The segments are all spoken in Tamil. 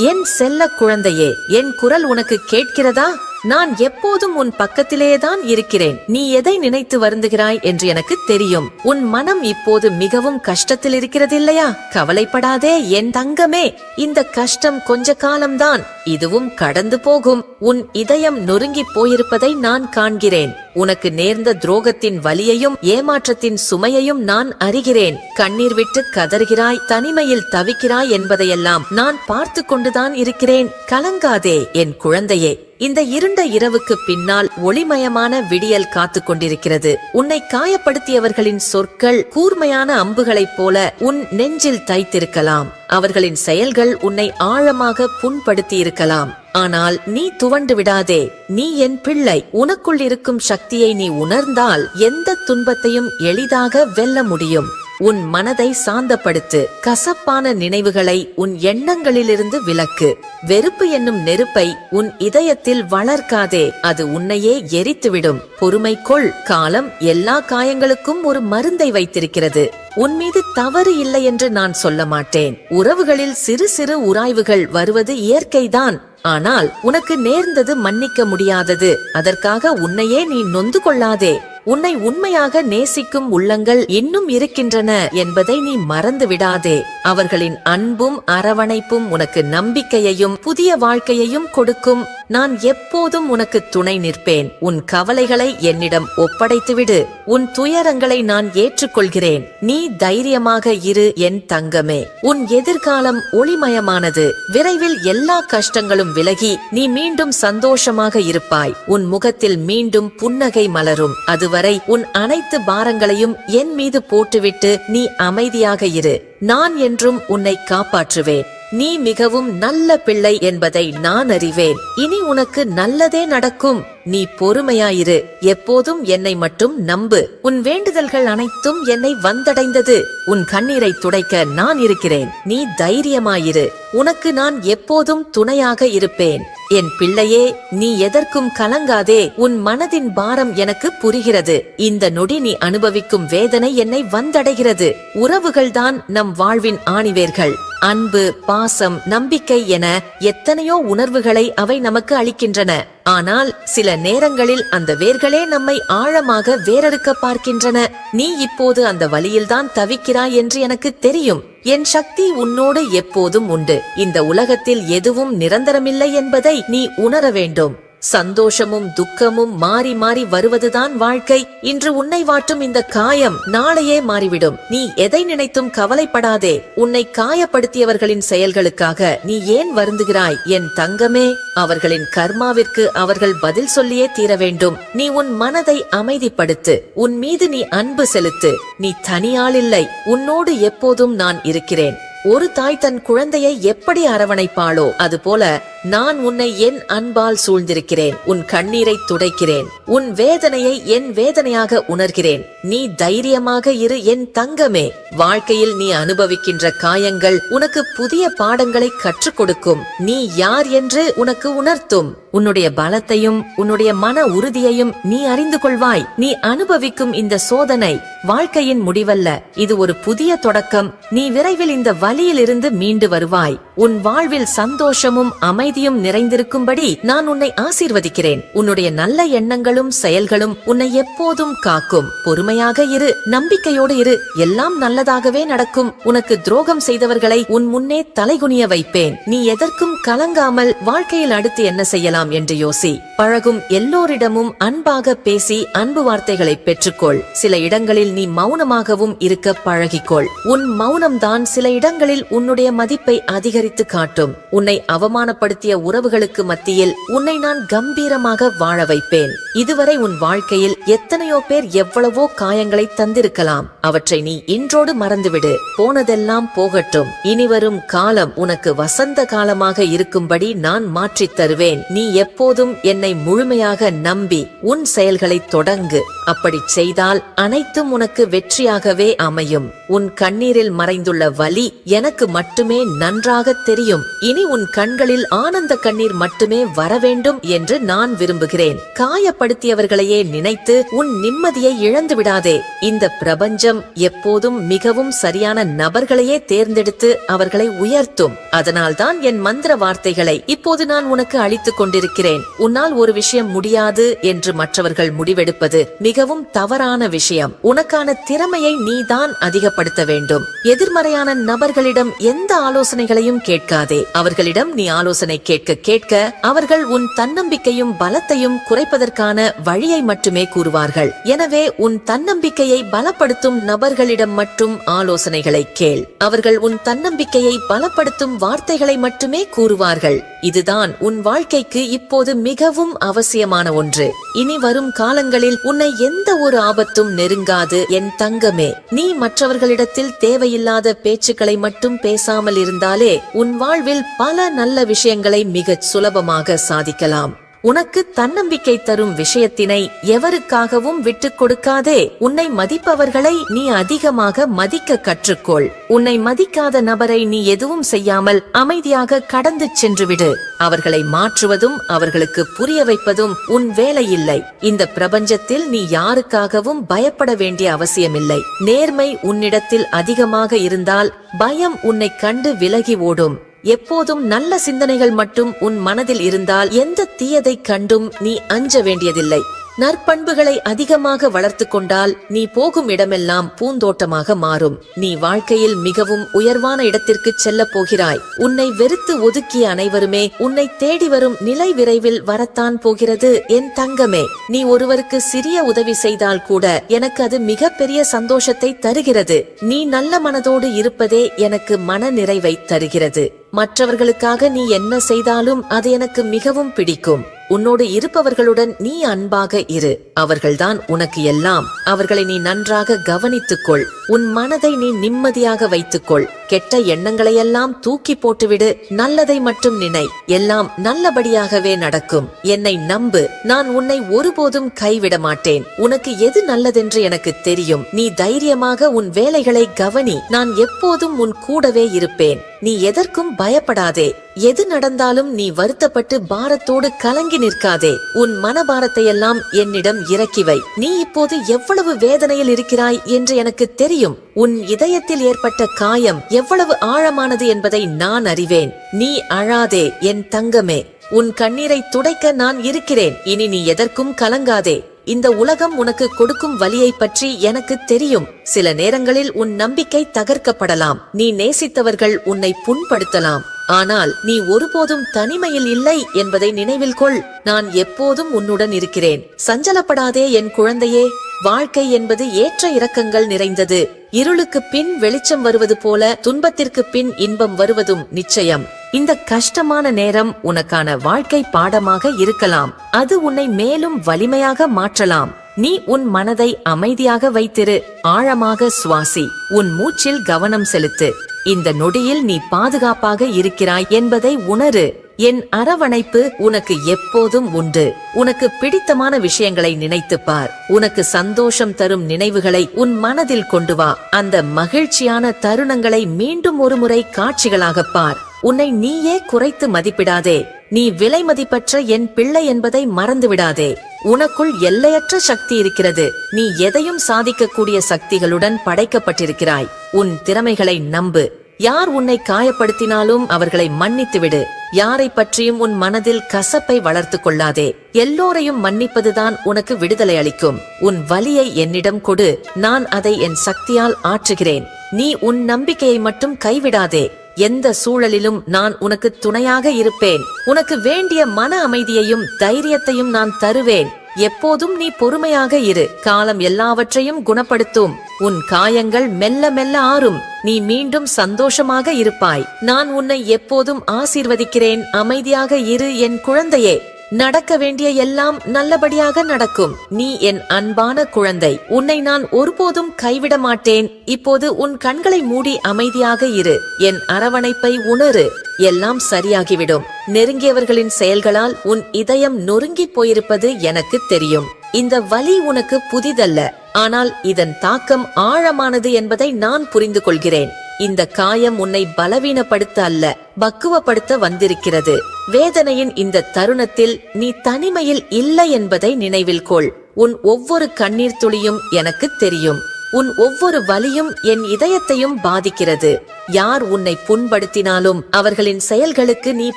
என் செல்ல குழந்தையே என் குரல் உனக்கு கேட்கிறதா? நான் எப்போதும் உன் பக்கத்திலேதான் இருக்கிறேன். நீ எதை நினைத்து வருந்துகிறாய் என்று எனக்கு தெரியும். உன் மனம் இப்போது மிகவும் கஷ்டத்தில் இருக்கிறது இல்லையா கவலைப்படாதே என் தங்கமே. இந்த கஷ்டம் கொஞ்ச காலம்தான். இதுவும் கடந்து போகும். உன் இதயம் நொறுங்கி போயிருப்பதை நான் காண்கிறேன். உனக்கு நேர்ந்த துரோகத்தின் வலியையும் ஏமாற்றத்தின் சுமையையும் நான் அறிகிறேன். கண்ணீர் விட்டு கதறுகிறாய் தனிமையில் தவிக்கிறாய் என்பதையெல்லாம் நான் பார்த்து கொண்டுதான் இருக்கிறேன். கலங்காதே என் குழந்தையே. இந்த இருண்ட இரவுக்கு பின்னால் ஒளிமயமான விடியல் காத்து கொண்டிருக்கிறது. உன்னை காயப்படுத்தியவர்களின் சொற்கள் கூர்மையான அம்புகளைப் போல உன் நெஞ்சில் தைத்திருக்கலாம். அவர்களின் செயல்கள் உன்னை ஆழமாக புண்படுத்தி இருக்கலாம் ஆனால் நீ துவண்டு விடாதே. நீ என் பிள்ளை. உனக்குள் இருக்கும் சக்தியை நீ உணர்ந்தால் எந்த துன்பத்தையும் எளிதாக வெல்ல முடியும். உன் மனதை சாந்தப்படுத்து. கசப்பான நினைவுகளை உன் எண்ணங்களிலிருந்து விலக்கு. வெறுப்பு என்னும் நெருப்பை உன் இதயத்தில் வளர்க்காதே. அது உன்னையே எரித்துவிடும். பொறுமை கொள். காலம் எல்லா காயங்களுக்கும் ஒரு மருந்தை வைத்திருக்கிறது. உன் மீது தவறு இல்லை என்று நான் சொல்ல மாட்டேன். உறவுகளில் சிறு சிறு உராய்வுகள் வருவது இயற்கைதான். ஆனால் உனக்கு நேர்ந்தது மன்னிக்க முடியாதது. அதற்காக உன்னையே நீ நொந்து கொள்ளாதே. உன்னை உண்மையாக நேசிக்கும் உள்ளங்கள் இன்னும் இருக்கின்றன என்பதை நீ மறந்து விடாதே. அவர்களின் அன்பும் அரவணைப்பும் உனக்கு நம்பிக்கையையும் புதிய வாழ்க்கையையும் கொடுக்கும். நான் எப்போதும் உனக்கு துணை நிற்பேன். உன் கவலைகளை என்னிடம் ஒப்படைத்துவிடு. உன் துயரங்களை நான் ஏற்றுக்கொள்கிறேன். நீ தைரியமாக இரு என் தங்கமே. உன் எதிர்காலம் ஒளிமயமானது. விரைவில் எல்லா கஷ்டங்களும் விலகி நீ மீண்டும் சந்தோஷமாக இருப்பாய். உன் முகத்தில் மீண்டும் புன்னகை மலரும். அதுவரை உன் அனைத்து பாரங்களையும் என் மீது போட்டுவிட்டு நீ அமைதியாக இரு. நான் என்றும் உன்னை காப்பாற்றுவேன். நீ மிகவும் நல்ல பிள்ளை என்பதை நான் அறிவேன். இனி உனக்கு நல்லதே நடக்கும். நீ பொறுமையாயிரு. எப்போதும் என்னை மட்டும் நம்பு. உன் வேண்டுதல்கள் அனைத்தும் என்னை வந்தடைந்தது. உன் கண்ணீரை துடைக்க நான் இருக்கிறேன். நீ தைரியமாயிரு. உனக்கு நான் எப்போதும் துணையாக இருப்பேன். என் பிள்ளையே நீ எதற்கும் கலங்காதே. உன் மனதின் பாரம் எனக்கு புரிகிறது. இந்த நொடி நீ அனுபவிக்கும் வேதனை என்னை வந்தடைகிறது. உறவுகள்தான் நம் வாழ்வின் ஆணிவேர்கள். அன்பு பாசம் நம்பிக்கை என எத்தனையோ உணர்வுகளை அவை நமக்கு அளிக்கின்றன. ஆனால் சில நேரங்களில் அந்த வேர்களே நம்மை ஆழமாக வேரறுக்க பார்க்கின்றன. நீ இப்போது அந்த வழியில்தான் தவிக்கிறாய் என்று எனக்கு தெரியும். என் சக்தி உன்னோடு எப்போதும் உண்டு. இந்த உலகத்தில் எதுவும் நிரந்தரமில்லை என்பதை நீ உணர வேண்டும். சந்தோஷமும் துக்கமும் மாறி மாறி வருவதுதான் வாழ்க்கை. இன்று உன்னை வாட்டும் இந்த காயம் நாளையே மாறிவிடும். நீ எதை நினைத்தும் கவலைப்படாதே. உன்னை காயப்படுத்தியவர்களின் செயல்களுக்காக நீ ஏன் வருந்துகிறாய்? என் தங்கமே அவர்களின் கர்மாவிற்கு அவர்கள் பதில் சொல்லியே தீர வேண்டும். நீ உன் மனதை அமைதிப்படுத்து. உன் மீது நீ அன்பு செலுத்து. நீ தனியாள் இல்லை உன்னோடு எப்போதும் நான் இருக்கிறேன். ஒரு தாய் தன் குழந்தையை எப்படி அரவணைப்பாளோ அதுபோல நான் உன்னை என் அன்பால் சூழ்ந்திருக்கிறேன் உன் கண்ணீரை துடைக்கிறேன் உன் வேதனையை என் வேதனையாக உணர்கிறேன். நீ தைரியமாக இரு என் தங்கமே. வாழ்க்கையில் நீ அனுபவிக்கின்ற காயங்கள் உனக்கு புதிய பாடங்களை கற்றுக் கொடுக்கும். நீ யார் என்று உனக்கு உணர்த்தும். உன்னுடைய பலத்தையும் உன்னுடைய மன உறுதியையும் நீ அறிந்து கொள்வாய். நீ அனுபவிக்கும் இந்த சோதனை வாழ்க்கையின் முடிவல்ல. இது ஒரு புதிய தொடக்கம். நீ விரைவில் இந்த வழியிலிருந்து மீண்டு வருவாய். உன் வாழ்வில் சந்தோஷமும் அமைதியும் நிறைந்திருக்கும்படி நான் உன்னை ஆசீர்வதிக்கிறேன். உன்னுடைய நல்ல எண்ணங்களும் செயல்களும் உன்னை எப்போதும் காக்கும். பொறுமையாக இரு நம்பிக்கையோடு இரு. எல்லாம் நல்லதாகவே நடக்கும். உனக்கு துரோகம் செய்தவர்களை உன் முன்னே தலைகுனிய வைப்பேன். நீ எதற்கும் கலங்காமல் வாழ்க்கையில் அடுத்து என்ன செய்யலாம்? செய்யலாம் என்று யோசி. பழகும் எல்லோரிடமும் அன்பாக பேசி அன்பு வார்த்தைகளை பெற்றுக்கொள். சில இடங்களில் நீ மௌனமாகவும் இருக்க பழகிக்கொள். உன் மௌனம்தான் சில இடங்களில் உன்னுடைய மதிப்பை அதிகரித்து காட்டும். உன்னை அவமானப்படுத்திய உறவுகளுக்கு மத்தியில் உன்னை நான் கம்பீரமாக வாழ வைப்பேன். இதுவரை உன் வாழ்க்கையில் எத்தனையோ பேர் எவ்வளவோ காயங்களை தந்திருக்கலாம். அவற்றை நீ இன்றோடு மறந்துவிடு. போனதெல்லாம் போகட்டும். இனிவரும் காலம் உனக்கு வசந்த காலமாக இருக்கும்படி நான் மாற்றித் தருவேன். நீ எப்போதும் என்னை முழுமையாக நம்பி உன் செயல்களை தொடங்கு. அப்படிச் செய்தால் அனைத்தும் உனக்கு வெற்றியாகவே அமையும். உன் கண்ணீரில் மறைந்துள்ள வலி எனக்கு மட்டுமே நன்றாக தெரியும். இனி உன் கண்களில் ஆனந்த கண்ணீர் மட்டுமே வரவேண்டும் என்று நான் விரும்புகிறேன். காயப்படுத்தியவர்களையே நினைத்து உன் நிம்மதியை இழந்து விடாதே. இந்த பிரபஞ்சம் எப்போதும் மிகவும் சரியான நபர்களையே தேர்ந்தெடுத்து அவர்களை உயர்த்தும். அதனால்தான் என் மந்திர வார்த்தைகளை இப்போது நான் உனக்கு அளித்துக் கொண்டிருக்கிறேன். உன்னால் ஒரு விஷயம் முடியாது என்று மற்றவர்கள் முடிவெடுப்பது மிகவும் தவறான விஷயம். உனக்கான திறமையை நீதான் அதிகப்படுத்த வேண்டும். எதிர்மறையான நபர்களிடம் எந்த ஆலோசனைகளையும் கேட்காதே. அவர்களிடம் நீ ஆலோசனை கேட்க கேட்க அவர்கள் உன் தன்னம்பிக்கையும் பலத்தையும் குறைப்பதற்கான வழியை மட்டுமே கூறுவார்கள். எனவே உன் தன்னம்பிக்கையை பலப்படுத்தும் நபர்களிடம் மட்டும் ஆலோசனைகளை கேள். அவர்கள் உன் தன்னம்பிக்கையை பலப்படுத்தும் வார்த்தைகளை மட்டுமே கூறுவார்கள். இதுதான் உன் வாழ்க்கைக்கு இப்போது மிகவும் அவசியமான ஒன்று. இனி வரும் காலங்களில் உன்னை எந்த ஒரு ஆபத்தும் நெருங்காது என் தங்கமே. நீ மற்றவர்களிடத்தில் தேவையில்லாத பேச்சுக்களை மட்டும் பேசாமல் இருந்தாலே உன் வாழ்வில் பல நல்ல விஷயங்களை மிகச் சுலபமாக சாதிக்கலாம். உனக்கு தன்னம்பிக்கை தரும் விஷயத்தினை எவருக்காகவும் விட்டுக் கொடுக்காதே. உன்னை மதிப்பவர்களை நீ அதிகமாக மதிக்க கற்றுக்கொள். உன்னை மதிக்காத நபரை நீ எதுவும் செய்யாமல் அமைதியாக கடந்து சென்றுவிடு. அவர்களை மாற்றுவதும் அவர்களுக்கு புரிய வைப்பதும் உன் வேலையில்லை. இந்த பிரபஞ்சத்தில் நீ யாருக்காகவும் பயப்பட வேண்டிய அவசியமில்லை. நேர்மை உன்னிடத்தில் அதிகமாக இருந்தால் பயம் உன்னை கண்டு விலகி ஓடும். எப்போதும் நல்ல சிந்தனைகள் மட்டும் உன் மனதில் இருந்தால் எந்த தீயதை கண்டும் நீ அஞ்ச வேண்டியதில்லை. நற்பண்புகளை அதிகமாக வளர்த்து கொண்டால் நீ போகும் இடமெல்லாம் பூந்தோட்டமாக மாறும். நீ வாழ்க்கையில் மிகவும் உயர்வான இடத்திற்கு செல்ல போகிறாய். உன்னை வெறுத்து ஒதுக்கிய அனைவருமே உன்னை தேடி வரும் நிலை விரைவில் வரத்தான் போகிறது என் தங்கமே. நீ ஒருவருக்கு சிறிய உதவி செய்தால் கூட எனக்கு அது மிகப்பெரிய சந்தோஷத்தை தருகிறது. நீ நல்ல மனதோடு இருப்பதே எனக்கு மன நிறைவை தருகிறது. மற்றவர்களுக்காக நீ என்ன செய்தாலும் அது எனக்கு மிகவும் பிடிக்கும். உன்னோடு இருப்பவர்களுடன் நீ அன்பாக இரு. அவர்கள்தான் உனக்கு எல்லாம். அவர்களை நீ நன்றாக கவனித்துக்கொள். உன் மனதை நீ நிம்மதியாக வைத்துக்கொள். கெட்ட எண்ணங்களையெல்லாம் தூக்கி போட்டுவிடு. நல்லதை மட்டும் நினை. எல்லாம் நல்லபடியாகவே நடக்கும். என்னை நம்பு. நான் உன்னை ஒருபோதும் கைவிட மாட்டேன். உனக்கு எது நல்லதென்று எனக்கு தெரியும். நீ தைரியமாக உன் வேலைகளை கவனி. நான் எப்போதும் உன் கூடவே இருப்பேன். நீ எதற்கும் பயப்படாதே. எது நடந்தாலும் நீ வருத்தப்பட்டு பாரத்தோடு கலங்கி நிற்காதே. உன் மனபாரத்தை எல்லாம் என்னிடம் இறக்கி வை. நீ இப்போது எவ்வளவு வேதனையில் இருக்கிறாய் என்று எனக்கு தெரியும். உன் இதயத்தில் ஏற்பட்ட காயம் எவ்வளவு ஆழமானது என்பதை நான் அறிவேன். நீ அழாதே என் தங்கமே. உன் கண்ணீரை துடைக்க நான் இருக்கிறேன். இனி நீ எதற்கும் கலங்காதே. இந்த உலகம் உனக்கு கொடுக்கும் வலியை பற்றி எனக்கு தெரியும். சில நேரங்களில் உன் நம்பிக்கை தகர்க்கப்படலாம். நீ நேசித்தவர்கள் உன்னை புண்படுத்தலாம். ஆனால் நீ ஒருபோதும் தனிமையில் இல்லை என்பதை நினைவில் கொள். நான் எப்போதும் உன்னுடன் இருக்கிறேன். சஞ்சலப்படாதே என் குழந்தையே. வாழ்க்கை என்பது ஏற்ற இறக்கங்கள் நிறைந்தது. இருளுக்கு பின் வெளிச்சம் வருவது போல துன்பத்திற்கு பின் இன்பம் வருவதும் நிச்சயம். இந்த கஷ்டமான நேரம் உனக்கான வாழ்க்கை பாடமாக இருக்கலாம். அது உன்னை மேலும் வலிமையாக மாற்றலாம். நீ உன் மனதை அமைதியாக வைத்திரு ஆழமாக சுவாசி உன் மூச்சில் கவனம் செலுத்து. இந்த நொடியில் நீ பாதுகாப்பாக இருக்கிறாய் என்பதை உணரு. என் அரவணைப்பு உனக்கு எப்போதும் உண்டு. உனக்கு பிடித்தமான விஷயங்களை நினைத்துப் பார். உனக்கு சந்தோஷம் தரும் நினைவுகளை உன் மனதில் கொண்டு வா. அந்த மகிழ்ச்சியான தருணங்களை மீண்டும் ஒருமுறை காட்சிகளாகப் பார். உன்னை நீயே குறைத்து மதிப்பிடாதே. நீ விலை மதிப்பற்ற என் பிள்ளை என்பதை மறந்துவிடாதே. உனக்குள் எல்லையற்ற சக்தி இருக்கிறது. நீ எதையும் சாதிக்கக்கூடிய சக்திகளுடன் படைக்கப்பட்டிருக்கிறாய். உன் திறமைகளை நம்பு. யார் உன்னை காயப்படுத்தினாலும் அவர்களை மன்னித்துவிடு. யாரை பற்றியும் உன் மனதில் கசப்பை வளர்த்து கொள்ளாதே. எல்லோரையும் மன்னிப்பதுதான் உனக்கு விடுதலை அளிக்கும். உன் வலியை என்னிடம் கொடு. நான் அதை என் சக்தியால் ஆற்றுகிறேன். நீ உன் நம்பிக்கையை மட்டும் கைவிடாதே. எந்த சூழலிலும் நான் உனக்கு துணையாக இருப்பேன். உனக்கு வேண்டிய மன அமைதியையும் தைரியத்தையும் நான் தருவேன். எப்போதும் நீ பொறுமையாக இரு. காலம் எல்லாவற்றையும் குணப்படுத்தும். உன் காயங்கள் மெல்ல மெல்ல ஆறும். நீ மீண்டும் சந்தோஷமாக இருப்பாய். நான் உன்னை எப்போதும் ஆசீர்வதிக்கிறேன். அமைதியாக இரு என் குழந்தையே. நடக்க வேண்டிய எல்லாம் நல்லபடியாக நடக்கும். நீ என் அன்பான குழந்தை. உன்னை நான் ஒருபோதும் கைவிட மாட்டேன். இப்போது உன் கண்களை மூடி அமைதியாக இரு. என் அரவணைப்பை உணரு. எல்லாம் சரியாகிவிடும். நெருங்கியவர்களின் செயல்களால் உன் இதயம் நொறுங்கி போயிருப்பது எனக்கு தெரியும். இந்த வலி உனக்கு புதிதல்ல. ஆனால் இதன் தாக்கம் ஆழமானது என்பதை நான் புரிந்து கொள்கிறேன் இந்த காயம் உன்னை பலவீனப்படுத்த அல்ல பக்குவப்படுத்த வந்திருக்கிறது. வேதனையின் இந்த தருணத்தில் நீ தனிமையில் இல்லை என்பதை நினைவில் கொள். உன் ஒவ்வொரு கண்ணீர் துளியும் எனக்கு தெரியும். உன் ஒவ்வொரு வலியும் என் இதயத்தையும் பாதிக்கிறது. யார் உன்னை புண்படுத்தினாலும் அவர்களின் செயல்களுக்கு நீ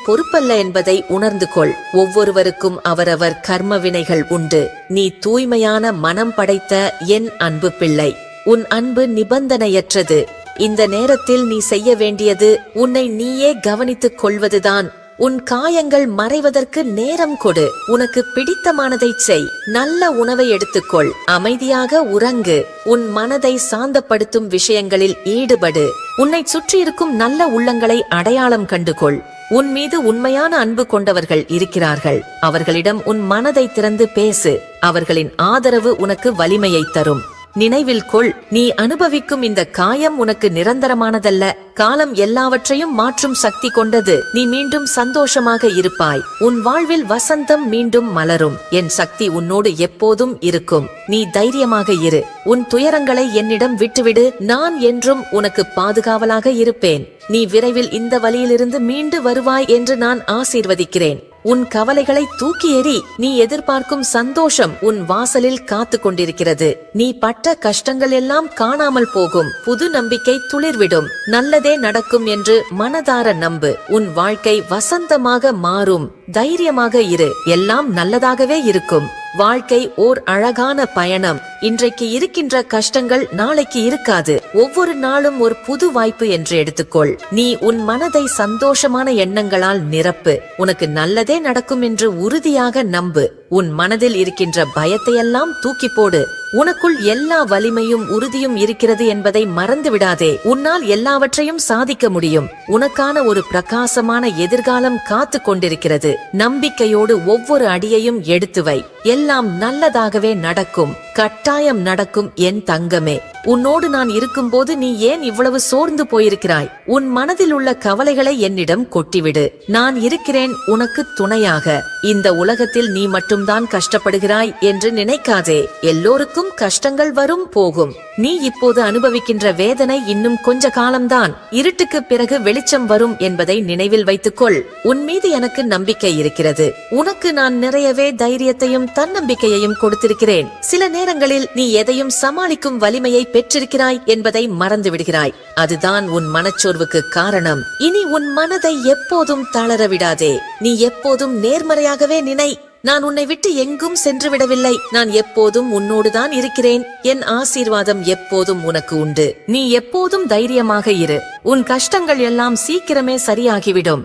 பொறுப்பல்ல என்பதை உணர்ந்து கொள். ஒவ்வொருவருக்கும் அவரவர் கர்ம வினைகள் உண்டு. நீ தூய்மையான மனம் படைத்த என் அன்பு பிள்ளை. உன் அன்பு நிபந்தனையற்றது. இந்த நேரத்தில் நீ செய்ய வேண்டியது உன்னை நீயே கவனித்துக் கொள்வதுதான். உன் காயங்கள் மறைவதற்கு நேரம் கொடு. உனக்கு பிடித்தமானதைச் செய். நல்ல உணவை எடுத்துக்கொள். அமைதியாக உறங்கு. உன் மனதை சாந்தப்படுத்தும் விஷயங்களில் ஈடுபடு. உன்னை சுற்றியிருக்கும் நல்ல உள்ளங்களை அடையாளம் கண்டுகொள். உன் மீது உண்மையான அன்பு கொண்டவர்கள் இருக்கிறார்கள். அவர்களிடம் உன் மனதை திறந்து பேசு. அவர்களின் ஆதரவு உனக்கு வலிமையை தரும். நினைவில் கொள் நீ அனுபவிக்கும் இந்த காயம் உனக்கு நிரந்தரமானதல்ல. காலம் எல்லாவற்றையும் மாற்றும் சக்தி கொண்டது. நீ மீண்டும் சந்தோஷமாக இருப்பாய். உன் வாழ்வில் வசந்தம் மீண்டும் மலரும். என் சக்தி உன்னோடு எப்போதும் இருக்கும். நீ தைரியமாக இரு. உன் துயரங்களை என்னிடம் விட்டுவிடு. நான் என்றும் உனக்கு பாதுகாவலாக இருப்பேன். நீ விரைவில் இந்த வழியிலிருந்து மீண்டு வருவாய் என்று நான் ஆசீர்வதிக்கிறேன். உன் கவலைகளை தூக்கி எறி நீ எதிர்பார்க்கும் சந்தோஷம் உன் வாசலில் காத்து கொண்டிருக்கிறது நீ பட்ட கஷ்டங்கள் எல்லாம் காணாமல் போகும். புது நம்பிக்கை துளிர்விடும். நல்லதே நடக்கும் என்று மனதார நம்பு. உன் வாழ்க்கை வசந்தமாக மாறும். தைரியமாக இரு. எல்லாம் நல்லதாகவே இருக்கும். வாழ்க்கை ஓர் அழகான பயணம். இன்றைக்கு இருக்கின்ற கஷ்டங்கள் நாளைக்கு இருக்காது. ஒவ்வொரு நாளும் ஒரு புது வாய்ப்பு என்று எடுத்துக்கொள். நீ உன் மனதை சந்தோஷமான எண்ணங்களால் நிரப்பு. உனக்கு நல்லதே நடக்கும் என்று உறுதியாக நம்பு. உன் மனதில் இருக்கின்ற பயத்தையெல்லாம் தூக்கி போடு. உனக்குள் எல்லா வலிமையும் உறுதியும் இருக்கிறது என்பதை மறந்து விடாதே. உன்னால் எல்லாவற்றையும் சாதிக்க முடியும். உனக்கான ஒரு பிரகாசமான எதிர்காலம் காத்து கொண்டிருக்கிறது. நம்பிக்கையோடு ஒவ்வொரு அடியையும் எடுத்து வை. எல்லாம் நல்லதாகவே நடக்கும். கட்டாயம் நடக்கும் என் தங்கமே. உன்னோடு நான் இருக்கும்போது நீ ஏன் இவ்வளவு சோர்ந்து போயிருக்கிறாய்? உன் மனதில் உள்ள கவலைகளை என்னிடம் கொட்டிவிடு. நான் இருக்கிறேன் உனக்கு துணையாக. இந்த உலகத்தில் நீ மட்டும்தான் கஷ்டப்படுகிறாய் என்று நினைக்காதே. எல்லோருக்கும் கஷ்டங்கள் வரும் போகும். நீ இப்போது அனுபவிக்கின்ற வேதனை இன்னும் கொஞ்ச காலம்தான். இருட்டுக்கு பிறகு வெளிச்சம் வரும் என்பதை நினைவில் வைத்துக்கொள். உன் மீது எனக்கு நம்பிக்கை இருக்கிறது. உனக்கு நான் நிறையவே தைரியத்தையும் தன்னம்பிக்கையையும் கொடுத்திருக்கிறேன். சில நேரங்களில் நீ எதையும் சமாளிக்கும் வலிமையை பெற்றிருக்கிறாய் என்பதை மறந்து விடுகிறாய் அதுதான் உன் மனச்சோர்வுக்கு காரணம். இனி உன் மனதை எப்போதும் தளர விடாதே. நீ எப்போதும் நேர்மறையாகவே நினை. நான் உன்னை விட்டு எங்கும் சென்று விடவில்லை. நான் எப்போதும் உன்னோடுதான் இருக்கிறேன். என் ஆசீர்வாதம் எப்போதும் உனக்கு உண்டு. நீ எப்போதும் தைரியமாக இரு. உன் கஷ்டங்கள் எல்லாம் சீக்கிரமே சரியாகிவிடும்.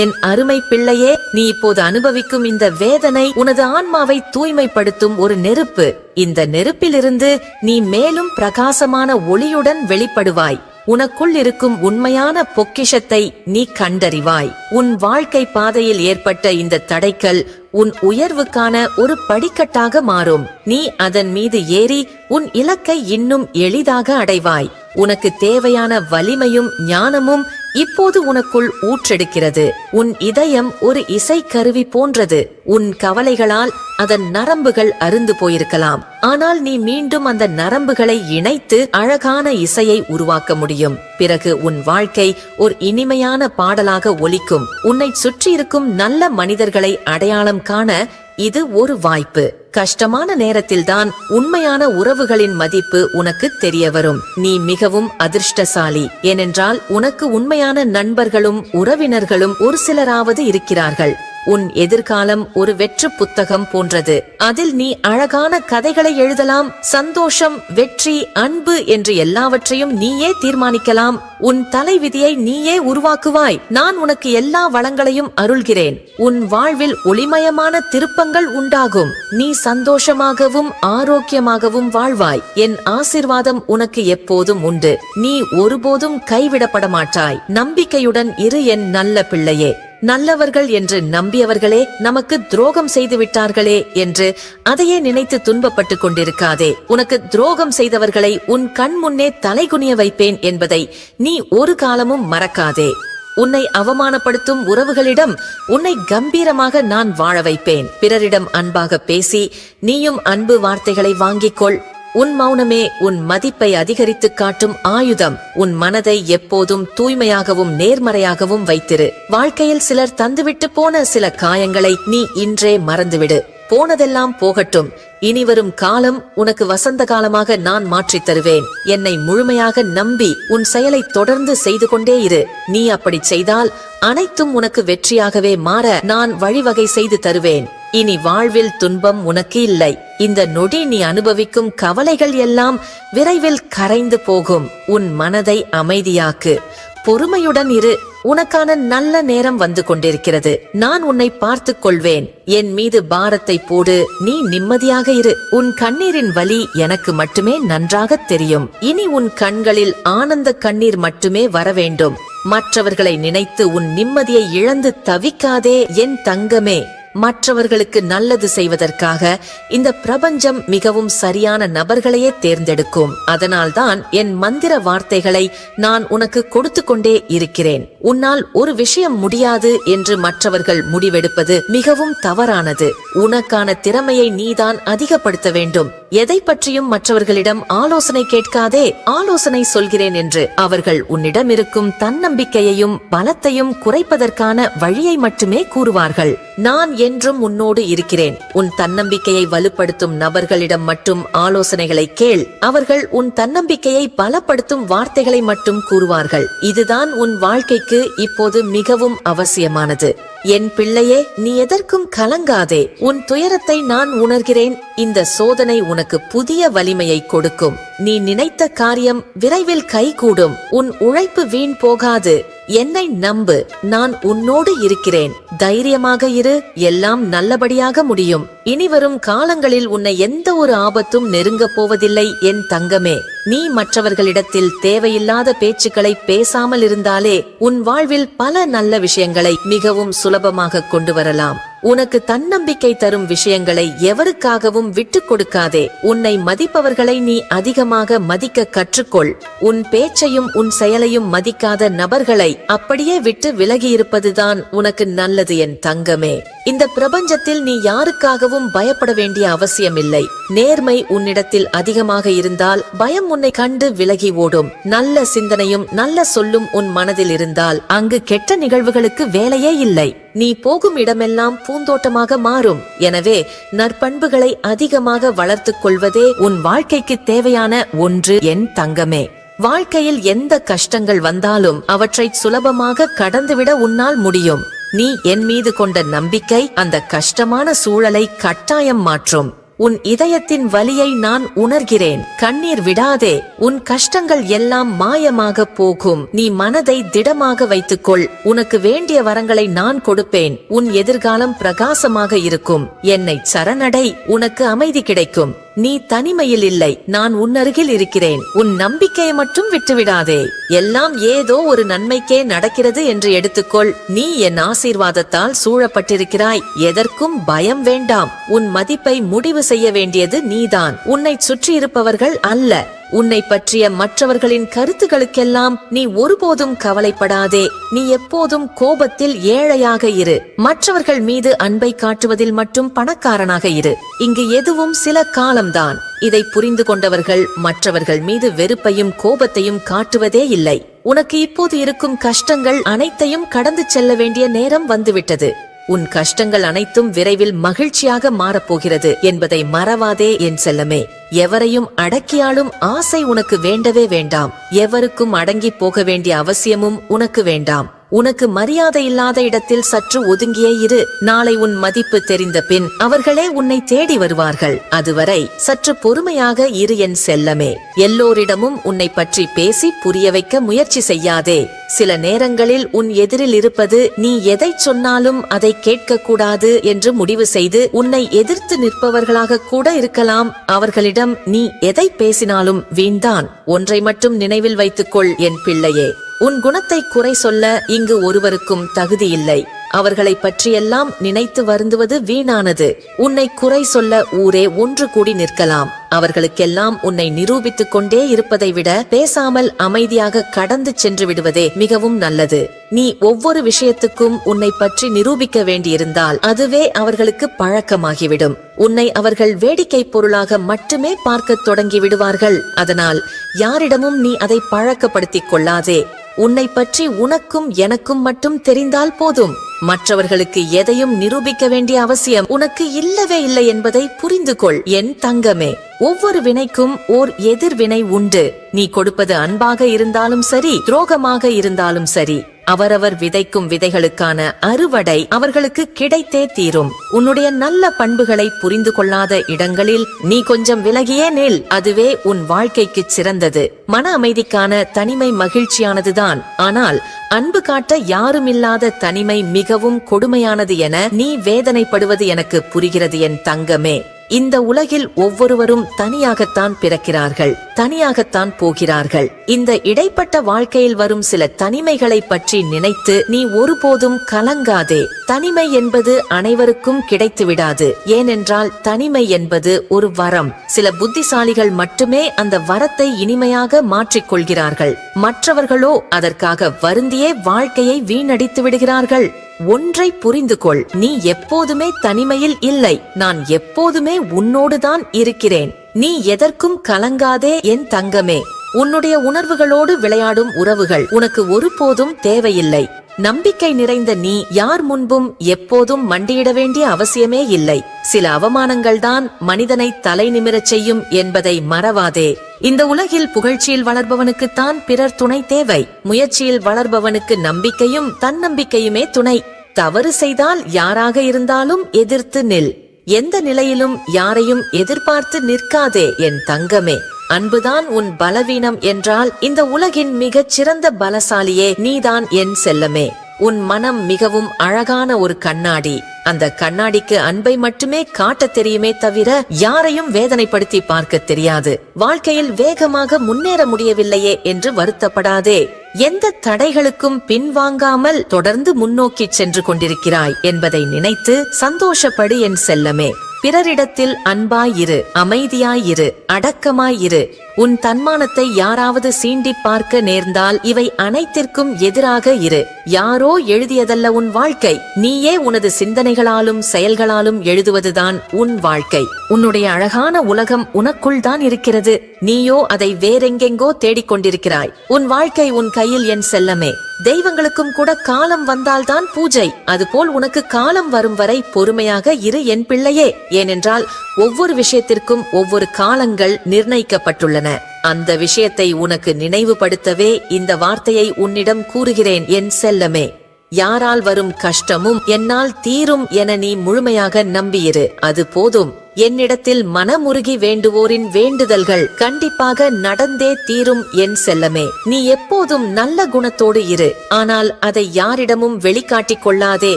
என் அருமை பிள்ளையே நீ இப்போது அனுபவிக்கும் இந்த வேதனை உனது ஆன்மாவை தூய்மைப்படுத்தும் ஒரு நெருப்பு. இந்த நெருப்பிலிருந்து நீ மேலும் பிரகாசமான ஒளியுடன் வெளிப்படுவாய். உனக்குள் இருக்கும் உண்மையான பொக்கிஷத்தை நீ கண்டறிவாய். உன் வாழ்க்கை பாதையில் ஏற்பட்ட இந்த தடைக்கல் உன் உயர்வுக்கான ஒரு படிக்கட்டாக மாறும். நீ அதன் மீது ஏறி உன் இலக்கை இன்னும் எளிதாக அடைவாய். உனக்கு தேவையான வலிமையும் ஞானமும் இப்போது உனக்குள் ஊற்றெடுக்கிறது. உன் இதயம் ஒரு இசைக்கருவி போன்றது. உன் கவலைகளால் அதன் நரம்புகள் அருந்து போயிருக்கலாம். ஆனால் நீ மீண்டும் அந்த நரம்புகளை இணைத்து அழகான இசையை உருவாக்க முடியும். பிறகு உன் வாழ்க்கை ஒரு இனிமையான பாடலாக ஒலிக்கும். உன்னை சுற்றியிருக்கும் நல்ல மனிதர்களை அடையாளம் காண இது ஒரு வாய்ப்பு. கஷ்டமான நேரத்தில்தான் உண்மையான உறவுகளின் மதிப்பு உனக்கு தெரிய வரும். நீ மிகவும் அதிர்ஷ்டசாலி. ஏனென்றால் உனக்கு உண்மையான நண்பர்களும் உறவினர்களும் ஒரு சிலராவது இருக்கிறார்கள். உன் எதிர்காலம் ஒரு வெற்று புத்தகம் போன்றது. அதில் நீ அழகான கதைகளை எழுதலாம் சந்தோஷம் வெற்றி அன்பு என்று எல்லாவற்றையும் நீயே தீர்மானிக்கலாம். உன் தலைவிதியை நீயே உருவாக்குவாய். நான் உனக்கு எல்லா வளங்களையும் அருள்கிறேன். உன் வாழ்வில் ஒளிமயமான திருப்பங்கள் உண்டாகும். நீ சந்தோஷமாகவும் ஆரோக்கியமாகவும் வாழ்வாய். என் ஆசிர்வாதம் உனக்கு எப்போதும் உண்டு. நீ ஒருபோதும் கைவிடப்பட மாட்டாய் நம்பிக்கையுடன் இரு என் நல்ல பிள்ளையே. நல்லவர்கள் என்று நம்பியவர்களே நமக்கு துரோகம் செய்து விட்டார்களே என்று அதையே நினைத்து துன்பப்பட்டுக் கொண்டிருக்காதே. உனக்கு துரோகம் செய்தவர்களை உன் கண் முன்னே தலைகுனிய வைப்பேன் என்பதை நீ ஒரு காலமும் மறக்காதே. உன்னை அவமானப்படுத்தும் உறவுகளிடம் உன்னை கம்பீரமாக நான் வாழ வைப்பேன். பிறரிடம் அன்பாக பேசி நீயும் அன்பு வார்த்தைகளை வாங்கிக் கொள். உன் மௌனமே உன் மதிப்பை அதிகரித்துக் காட்டும் ஆயுதம். உன் மனதை எப்போதும் தூய்மையாகவும் நேர்மறையாகவும் வைத்திரு. வாழ்க்கையில் சிலர் தந்துவிட்டு போன சில காயங்களை நீ இன்றே மறந்துவிடு. போனதெல்லாம் போகட்டும். இனிவரும் காலம் உனக்கு வசந்த காலமாக நான் மாற்றித் தருவேன். என்னை முழுமையாக நம்பி உன் செயலை தொடர்ந்து செய்து கொண்டே இரு. நீ அப்படி செய்தால் அனைத்தும் உனக்கு வெற்றியாகவே மாற நான் வழிவகை செய்து தருவேன். இனி வாழ்வில் துன்பம் உனக்கு இல்லை. இந்த நொடி நீ அனுபவிக்கும் கவலைகள் எல்லாம் விரைவில் கரைந்து போகும். உன் மனதை அமைதியாக்கு. பொறுமையுடன் இரு. உனக்கான நல்ல நேரம் வந்து கொண்டிருக்கிறது. நான் உன்னை பார்த்துக் கொள்வேன். என் மீது பாரத்தை போடு. நீ நிம்மதியாக இரு. உன் கண்ணீரின் வலி எனக்கு மட்டுமே நன்றாக தெரியும். இனி உன் கண்களில் ஆனந்த கண்ணீர் மட்டுமே வர வேண்டும். மற்றவர்களை நினைத்து உன் நிம்மதியை இழந்து தவிக்காதே என் தங்கமே. மற்றவர்களுக்கு நல்லது செய்வதற்காக இந்த பிரபஞ்சம் மிகவும் சரியான நபர்களையே தேர்ந்தெடுக்கும். அதனால்தான் என் மந்திர வார்த்தைகளை நான் உனக்கு கொடுத்து கொண்டே இருக்கிறேன். உன்னால் ஒரு விஷயம் முடியாது என்று மற்றவர்கள் முடிவெடுப்பது மிகவும் தவறானது. உனக்கான திறமையை நீதான் அதிகப்படுத்த வேண்டும். எதை பற்றியும் மற்றவர்களிடம் ஆலோசனை கேட்காதே ஆலோசனை சொல்கிறேன் என்று. அவர்கள் உன்னிடம் இருக்கும் தன்னம்பிக்கையையும் பலத்தையும் குறைப்பதற்கான வழியை மட்டுமே கூறுவார்கள். நான் என்றும் உன்னோடு இருக்கிறேன். உன் தன்னம்பிக்கையை வலுப்படுத்தும் நபர்களிடம் மட்டும் ஆலோசனைகளை கேள். அவர்கள் உன் தன்னம்பிக்கையை பலப்படுத்தும் வார்த்தைகளை மட்டும் கூறுவார்கள். இதுதான் உன் வாழ்க்கைக்கு இப்போது மிகவும் அவசியமானது. என் பிள்ளையே நீ எதற்கும் கலங்காதே. உன் துயரத்தை நான் உணர்கிறேன். இந்த சோதனை உனக்கு புதிய வலிமையை கொடுக்கும். நீ நினைத்த காரியம் விரைவில் கைகூடும். உன் உழைப்பு வீண் போகாது. என்னை நம்பு. நான் உன்னோடு இருக்கிறேன். தைரியமாக இரு. எல்லாம் நல்லபடியாக முடியும். இனிவரும் காலங்களில் உன்னை எந்த ஒரு ஆபத்தும் நெருங்கப் போவதில்லை என் தங்கமே. நீ மற்றவர்களிடத்தில் தேவையில்லாத பேச்சுக்களை பேசாமல் இருந்தாலே உன் வாழ்வில் பல நல்ல விஷயங்களை மிகவும் சுலபமாக கொண்டு வரலாம். உனக்கு தன்னம்பிக்கை தரும் விஷயங்களை எவருக்காகவும் விட்டுக் கொடுக்காதே. உன்னை மதிப்பவர்களை நீ அதிகமாக மதிக்க கற்றுக்கொள். உன் பேச்சையும் உன் செயலையும் மதிக்காத நபர்களை அப்படியே விட்டு விலகியிருப்பதுதான் உனக்கு நல்லது என் தங்கமே. இந்த பிரபஞ்சத்தில் நீ யாருக்காகவும் பயப்பட வேண்டிய அவசியமில்லை. நேர்மை உன்னிடத்தில் அதிகமாக இருந்தால் பயம் உன்னை கண்டு விலகி ஓடும். நல்ல சிந்தனையும் நல்ல சொல்லும் உன் மனதில் இருந்தால் அங்கு கெட்ட நிகழ்வுகளுக்கு வேலையே இல்லை. நீ போகும் இடமெல்லாம் பூந்தோட்டமாக மாறும். எனவே நற்பண்புகளை அதிகமாக வளர்த்துக் கொள்வதே உன் வாழ்க்கைக்கு தேவையான ஒன்று என் தங்கமே. வாழ்க்கையில் எந்த கஷ்டங்கள் வந்தாலும் அவற்றை சுலபமாக கடந்துவிட உன்னால் முடியும். நீ என் மீது கொண்ட நம்பிக்கை அந்த கஷ்டமான சூழலை கட்டாயம் மாற்றும். உன் இதயத்தின் வலியை நான் உணர்கிறேன். கண்ணீர் விடாதே உன் கஷ்டங்கள் எல்லாம் மாயமாக போகும். நீ மனதை திடமாக வைத்துக்கொள். உனக்கு வேண்டிய வரங்களை நான் கொடுப்பேன். உன் எதிர்காலம் பிரகாசமாக இருக்கும். என்னை சரணடை உனக்கு அமைதி கிடைக்கும். நீ தனிமையில் இல்லை நான் உன்னருகில் இருக்கிறேன். உன் நம்பிக்கையை மட்டும் விட்டுவிடாதே. எல்லாம் ஏதோ ஒரு நன்மைக்கே நடக்கிறது என்று எடுத்துக்கொள். நீ என் ஆசீர்வாதத்தால் சூழப்பட்டிருக்கிறாய். எதற்கும் பயம் வேண்டாம். உன் மதிப்பை முடிவு செய்ய வேண்டியது நீதான். உன்னை சுற்றி இருப்பவர்கள் அல்ல. உன்னை பற்றிய மற்றவர்களின் கருத்துகளுக்கெல்லாம் நீ ஒருபோதும் கவலைப்படாதே. நீ எப்போதும் கோபத்தில் ஏழையாக இரு. மற்றவர்கள் மீது அன்பை காட்டுவதில் மட்டும் பணக்காரனாக இரு. இங்கு எதுவும் சில காலம்தான். இதை புரிந்து கொண்டவர்கள் மற்றவர்கள் மீது வெறுப்பையும் கோபத்தையும் காட்டுவதே இல்லை. உனக்கு இப்போது இருக்கும் கஷ்டங்கள் அனைத்தையும் கடந்து செல்ல வேண்டிய நேரம் வந்துவிட்டது. உன் கஷ்டங்கள் அனைத்தும் விரைவில் மகிழ்ச்சியாக மாறப்போகிறது என்பதை மறவாதே என் செல்லமே. எவரையும் அடக்கியாலும் ஆசை உனக்கு வேண்டவே வேண்டாம். எவருக்கும் அடங்கி போக வேண்டிய அவசியமும் உனக்கு வேண்டாம். உனக்கு மரியாதை இல்லாத இடத்தில் சற்று ஒதுங்கியே இரு. நாளை உன் மதிப்பு தெரிந்த பின் அவர்களே உன்னை தேடி வருவார்கள். அதுவரை சற்று பொறுமையாக இரு என் செல்லமே. எல்லோரிடமும் உன்னை பற்றி பேசி புரிய வைக்க முயற்சி செய்யாதே. சில நேரங்களில் உன் எதிரில் இருப்பது நீ எதை சொன்னாலும் அதை கேட்க கூடாது என்று முடிவு செய்து உன்னை எதிர்த்து நிற்பவர்களாக கூட இருக்கலாம். அவர்களிடம் நீ எதை பேசினாலும் வீண்தான். ஒன்றை மட்டும் நினைவில் வைத்துக்கொள் என் பிள்ளையே. உன் குணத்தை குறை சொல்ல இங்கு ஒருவருக்கும் தகுதியில்லை அவர்களை பற்றியெல்லாம் நினைத்து வருந்துவது வீணானது. உன்னை குறை சொல்ல ஊரே ஒன்று கூடி நிற்கலாம். அவர்களுக்கெல்லாம் உன்னை நிரூபித்துக் கொண்டே இருப்பதை விட பேசாமல் அமைதியாக கடந்து சென்று விடுவதே மிகவும் நல்லது. நீ ஒவ்வொரு விஷயத்துக்கும் உன்னை பற்றி நிரூபிக்க வேண்டியிருந்தால் அதுவே அவர்களுக்கு பழக்கமாகிவிடும். உன்னை அவர்கள் வேடிக்கை பொருளாக மட்டுமே பார்க்க தொடங்கி விடுவார்கள். அதனால் யாரிடமும் நீ அதை பழக்கப்படுத்திக் கொள்ளாதே. உன்னை பற்றி உனக்கும் எனக்கும் மட்டும் தெரிந்தால் போதும். மற்றவர்களுக்கு எதையும் நிரூபிக்க வேண்டிய அவசியம் உனக்கு இல்லவே இல்லை என்பதை புரிந்து கொள் என் தங்கமே ஒவ்வொரு வினைக்கும் ஓர் எதிர்வினை உண்டு. நீ கொடுப்பது அன்பாக இருந்தாலும் சரி துரோகமாக இருந்தாலும் சரி. அவரவர் விதைக்கும் விதைகளுக்கான அறுவடை அவர்களுக்கு கிடைத்தே தீரும். உன்னுடைய நல்ல பண்புகளை புரிந்து கொள்ளாத இடங்களில் நீ கொஞ்சம் விலகியே நில். அதுவே உன் வாழ்க்கைக்கு சிறந்தது. மன அமைதிக்கான தனிமை மகிழ்ச்சியானதுதான். ஆனால் அன்பு காட்ட யாருமில்லாத தனிமை மிகவும் கொடுமையானது என நீ வேதனைப்படுவது எனக்கு புரிகிறது என் தங்கமே. இந்த உலகில் ஒவ்வொருவரும் தனியாகத்தான் பிறக்கிறார்கள் தனியாகத்தான் போகிறார்கள். இந்த இடைப்பட்ட வாழ்க்கையில் வரும் சில தனிமைகளை பற்றி நினைத்து நீ ஒருபோதும் கலங்காதே. தனிமை என்பது அனைவருக்கும் கிடைத்து விடாது ஏனென்றால் தனிமை என்பது ஒரு வரம். சில புத்திசாலிகள் மட்டுமே அந்த வரத்தை இனிமையாக மாற்றிக் கொள்கிறார்கள் மற்றவர்களோ அதற்காக வருந்தியே வாழ்க்கையை வீணடித்து விடுகிறார்கள் ஒன்றை புரிந்து கொள் நீ எப்போதுமே தனிமையில் இல்லை. நான் எப்போதுமே உன்னோடுதான் இருக்கிறேன். நீ எதற்கும் கலங்காதே என் தங்கமே. உன்னுடைய உணர்வுகளோடு விளையாடும் உறவுகள். உனக்கு ஒருபோதும் தேவையில்லை. நம்பிக்கை நிறைந்த நீ யார் முன்பும் எப்போதும் மண்டியிட வேண்டிய அவசியமே இல்லை. சில அவமானங்கள்தான் மனிதனை தலை நிமிரச் செய்யும் என்பதை மறவாதே. இந்த உலகில் புகழ்ச்சியில் வளர்பவனுக்குத்தான் பிறர் துணை தேவை. முயற்சியில் வளர்பவனுக்கு நம்பிக்கையும் தன்னம்பிக்கையுமே துணை. தவறு செய்தால் யாராக இருந்தாலும் எதிர்த்து நில். எந்த நிலையிலும் யாரையும் எதிர்பார்த்து நிற்காதே என் தங்கமே. அன்புதான் உன் பலவீனம் என்றால் இந்த உலகின் மிகச் சிறந்த பலசாலியே நீதான் என் செல்லமே. உன் மனம் மிகவும் அழகான ஒரு கண்ணாடி. அந்த கண்ணாடிக்கு அன்பை மட்டுமே காட்டத் தெரியுமே தவிர யாரையும் வேதனைப்படுத்தி பார்க்க தெரியாது. வாழ்க்கையில் வேகமாக முன்னேற முடியவில்லையே என்று வருத்தப்படாதே. எந்த தடைகளுக்கும் பின்வாங்காமல் தொடர்ந்து முன்னோக்கி சென்று கொண்டிருக்கிறாய் என்பதை நினைத்து சந்தோஷப்படு என் செல்லமே. பிறரிடத்தில் அன்பாயிரு அமைதியாயிரு அடக்கமாயிரு. உன் தன்மானத்தை யாராவது சீண்டி பார்க்க நேர்ந்தால் இவை அனைத்திற்கும் எதிராக இரு. யாரோ எழுதியதல்ல உன் வாழ்க்கை. நீயே உனது சிந்தனைகளாலும் செயல்களாலும் எழுதுவதுதான் உன் வாழ்க்கை. உன்னுடைய அழகான உலகம் உனக்குள் தான் இருக்கிறது. நீயோ அதை வேறெங்கெங்கோ தேடிக்கொண்டிருக்கிறாய் உன் வாழ்க்கை உன் கையில் என் செல்லமே. தெய்வங்களுக்கும் கூட காலம் வந்தால்தான் பூஜை. அதுபோல் உனக்கு காலம் வரும் வரை பொறுமையாக இரு என் பிள்ளையே. ஏனென்றால் ஒவ்வொரு விஷயத்திற்கும் ஒவ்வொரு காலங்கள் நிர்ணயிக்கப்பட்டுள்ளன. அந்த விஷயத்தை உனக்கு நினைவுபடுத்தவே இந்த வார்த்தையை உன்னிடம் கூறுகிறேன் என் செல்லமே. யாரால் வரும் கஷ்டமும் என்னால் தீரும் என நீ முழுமையாக நம்பியிரு. அது போதும். என்னிடத்தில் மனமுருகி வேண்டுவோரின் வேண்டுதல்கள் கண்டிப்பாக நடந்தே தீரும் என் செல்லமே. நீ எப்போதும் நல்ல குணத்தோடு இரு. ஆனால் அதை யாரிடமும் வெளிக்காட்டிக் கொள்ளாதே.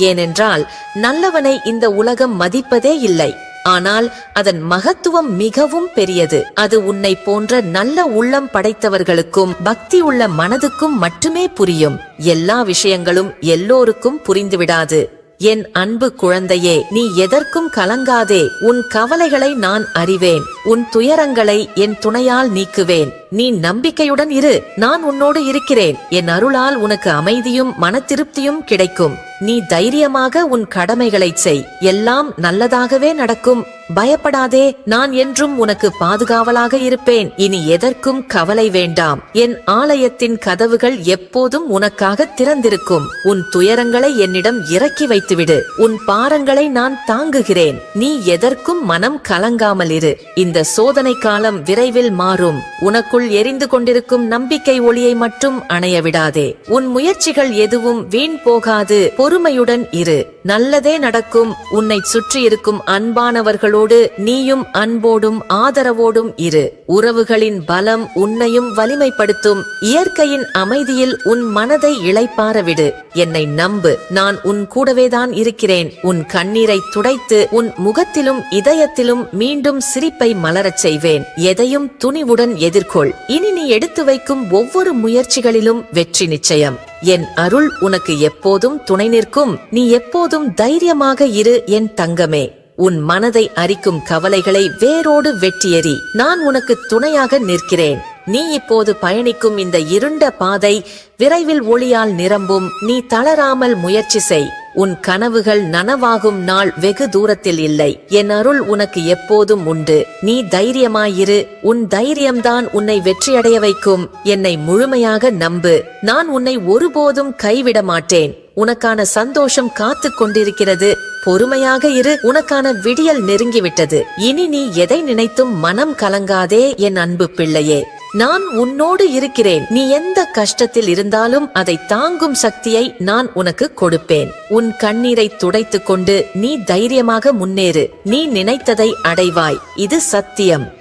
ஏனென்றால் நல்லவனை இந்த உலகம் மதிப்பதே இல்லை. ஆனால் அதன் மகத்துவம் மிகவும் பெரியது. அது உன்னை போன்ற நல்ல உள்ளம் படைத்தவர்களுக்கும் பக்தி உள்ள மனதுக்கும் மட்டுமே புரியும். எல்லா விஷயங்களும் எல்லோருக்கும் புரிந்துவிடாது. என் அன்பு குழந்தையே நீ எதற்கும் கலங்காதே. உன் கவலைகளை நான் அறிவேன். உன் துயரங்களை என் துணையால் நீக்குவேன். நீ நம்பிக்கையுடன் இரு. நான் உன்னோடு இருக்கிறேன். என் அருளால் உனக்கு அமைதியும் மன திருப்தியும் கிடைக்கும். நீ தைரியமாக உன் கடமைகளைச் செய். எல்லாம் நல்லதாகவே நடக்கும். பயப்படாதே நான் என்றும் உனக்கு பாதுகாவலாக இருப்பேன். இனி எதற்கும் கவலை வேண்டாம். என் ஆலயத்தின் கதவுகள் எப்போதும் உனக்காக திறந்திருக்கும். உன் துயரங்களை என்னிடம் இறக்கி வைத்துவிடு. உன் பாரங்களை நான் தாங்குகிறேன். நீ எதற்கும் மனம் கலங்காமல் இரு. இந்த சோதனை காலம் விரைவில் மாறும். உனக்குள் எரிந்து கொண்டிருக்கும் நம்பிக்கை ஒளியை மட்டும் அணைய விடாதே. உன் முயற்சிகள் எதுவும் வீண் போகாது. பொறுமையுடன் இரு. நல்லதே நடக்கும் உன்னை சுற்றியிருக்கும் அன்பானவர்களோடு நீயும் அன்போடும் ஆதரவோடும் இரு. உறவுகளின் பலம் உன்னையும் வலிமைப்படுத்தும். இயற்கையின் அமைதியில் உன் மனதை இளைப்பார விடு. என்னை நம்பு. நான் உன் கூடவேதான் இருக்கிறேன். உன் கண்ணீரை துடைத்து உன் முகத்திலும் இதயத்திலும் மீண்டும் சிரிப்பை மலரச் செய்வேன். எதையும் துணிவுடன் எதிர்கொள். இனி நீ எடுத்து வைக்கும் ஒவ்வொரு முயற்சிகளிலும் வெற்றி நிச்சயம். என் அருள் உனக்கு எப்போதும் துணை நிற்கும். நீ எப்போதும் தைரியமாக இரு என் தங்கமே. உன் மனதை அரிக்கும் கவலைகளை வேரோடு வெட்டியெறி நான் உனக்கு துணையாக நிற்கிறேன். நீ இப்போது பயணிக்கும் இந்த இருண்ட பாதை விரைவில் ஒளியால் நிரம்பும் நீ தளராமல் முயற்சி செய். உன் கனவுகள் நனவாகும் நாள் வெகு தூரத்தில் இல்லை. என் அருள் உனக்கு எப்போதும் உண்டு. நீ தைரியமாயிரு. உன் தைரியம்தான் உன்னை வெற்றியடைய வைக்கும். என்னை முழுமையாக நம்பு. நான் உன்னை ஒருபோதும் கைவிட மாட்டேன் உனக்கான சந்தோஷம் காத்து கொண்டிருக்கிறது. பொறுமையாக இரு. உனக்கான விடியல் நெருங்கிவிட்டது. இனி நீ எதை நினைத்தும் மனம் கலங்காதே என் அன்பு பிள்ளையே. நான் உன்னோடு இருக்கிறேன். நீ எந்த கஷ்டத்தில் இருந்தாலும் அதை தாங்கும் சக்தியை நான் உனக்கு கொடுப்பேன். உன் கண்ணீரை துடைத்துக் கொண்டு நீ தைரியமாக முன்னேறு. நீ நினைத்ததை அடைவாய். இது சத்தியம்.